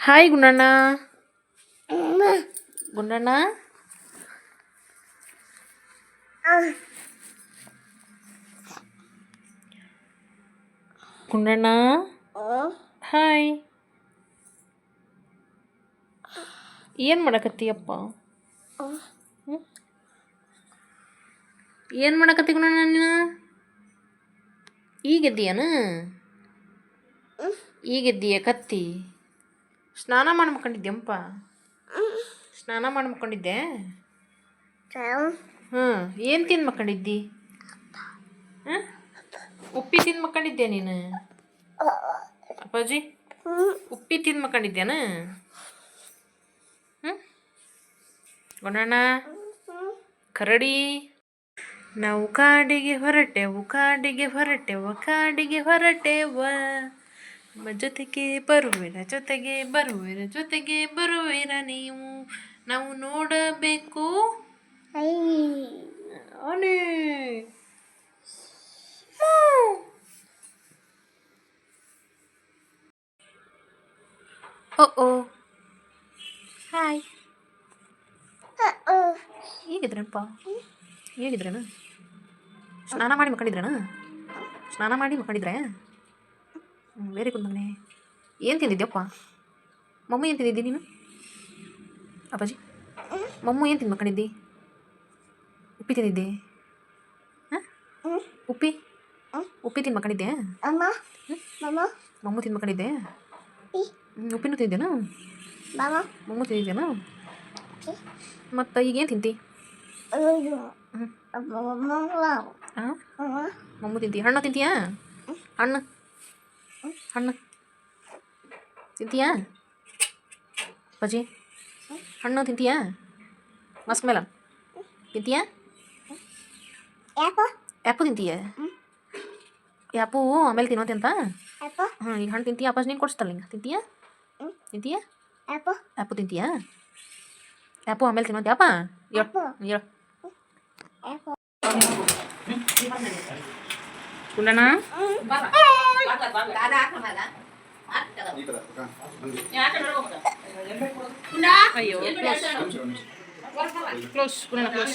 Hi Gundanna Gundanna Gundanna hi ಏನು ಮಾಡಕತ್ತೀಯಪ್ಪ? ಏನು ಮಾಡಕತ್ತಿ ಗುಂಡಣ್ಣ ನೀನು? ಈಗೆದ್ದೀಯನ? ಈಗೆದ್ದೀಯ ಕತ್ತಿ? ಸ್ನಾನ ಮಾಡಿ ಸ್ನಾನ ಮಾಡಿ ಮಕ್ಕೊಂಡಿದ್ದೆ ಹ್ಞೂ. ಏನು ತಿಂದು ಮಕ್ಕೊಂಡಿದ್ದಿ ಹಾಂ ಉಪ್ಪಿ ತಿಂದು ಮಕ್ಕೊಂಡಿದ್ದೆ ನೀನು? ಅಪ್ಪಾಜಿ? ಉಪ್ಪಿ ತಿಂದು ಮಕ್ಕೊಂಡಿದ್ದೇನ ಹ್ಞೂ? ಗುಣಣ್ಣ? ಕರಡಿ? ನಾವು ಕಾಡಿಗೆ ಹೊರಟೆವು ಕಾಡಿಗೆ ಹೊರಟೆವು ಕಾಡಿಗೆ ಹೊರಟೆವ. ನಮ್ಮ ಜೊತೆಗೆ ಬರುವಿರ ಜೊತೆಗೆ ಬರುವಿರ ಜೊತೆಗೆ ಬರುವಿರ ನೀವು? ನಾವು ನೋಡಬೇಕು. ಓ ಓ. ಹಾಯ್. ಹೇಗಿದ್ರಪ್ಪ? ಹೇಗಿದ್ರೇನು? ಸ್ನಾನ ಮಾಡಿ ಮಕ್ಕಳಿದ್ರಣ ಸ್ನಾನ ಮಾಡಿ ಮಕ್ಕಳಿದ್ರೆ ವೆರಿ ಗುಡ್ ಮಗನೇ. ಏನು ತಿಂದಿದ್ಯಪ್ಪ? ಮಮ್ಮು ಏನು ತಿಂದಿದ್ದಿ ನೀನು? ಅಪ್ಪಾಜಿ ಮಮ್ಮು ಏನು ತಿಂದು ಮಕ್ಕಳಿದ್ದಿ? ಉಪ್ಪಿ ತಿಂದಿದ್ದೆ? ಹಾಂ? ಉಪ್ಪಿ? ಉಪ್ಪಿ ತಿಂದು ಮಕ್ಕಳಿದ್ದೆ? ಅಮ್ಮ ಮಮ್ಮ. ತಿಂದು ಮಕ್ಕಳಿದ್ದೆ? ಉಪ್ಪಿನೂ ತಿಂದಿದ್ದೇನಾ ಮಮ್ಮ ತಿಂದಿದ್ದೇನಾ ಮತ್ತು ಈಗೇನು ತಿಂತಿ? ಹಾಂ ಮಮ್ಮು. ತಿಂತಿ. ಹಣ್ಣು ತಿಂತೀಯಾ? ಹಣ್ಣು. ಹಣ್ಣು ತಿಂತೀಯಾ? ಬಜ್ಜಿ ಹಣ್ಣು ತಿಂತೀಯಾ? ಮಸ್ಕ್ ಮೇಲ ತಿಂತೀಯಾ? ಆ್ಯಪು ತಿಂತೀಯ? ಆ್ಯಪು ಆಮೇಲೆ ತಿನ್ನೋತಿ ಅಂತ? ಹ್ಞೂ ಈಗ ಹಣ್ಣು ತಿಂತೀಯ? ಅಪ್ಪಾಜಿ ನೀನು ಕೊಡಿಸ್ತಲ್ಲ ಹಿಂಗೆ. ತಿಂತೀಯಾ. ತಿಂತೀಯಾ? ಆ್ಯಪು ತಿಂತೀಯಾ? ಆ್ಯಪು ಆಮೇಲೆ ತಿನ್ನೋತಿ ಯಾಕ? ಹೇಳು ಕುಂಡಣ್ಣ? అయ్యో క్లోజ్ క్లోజ్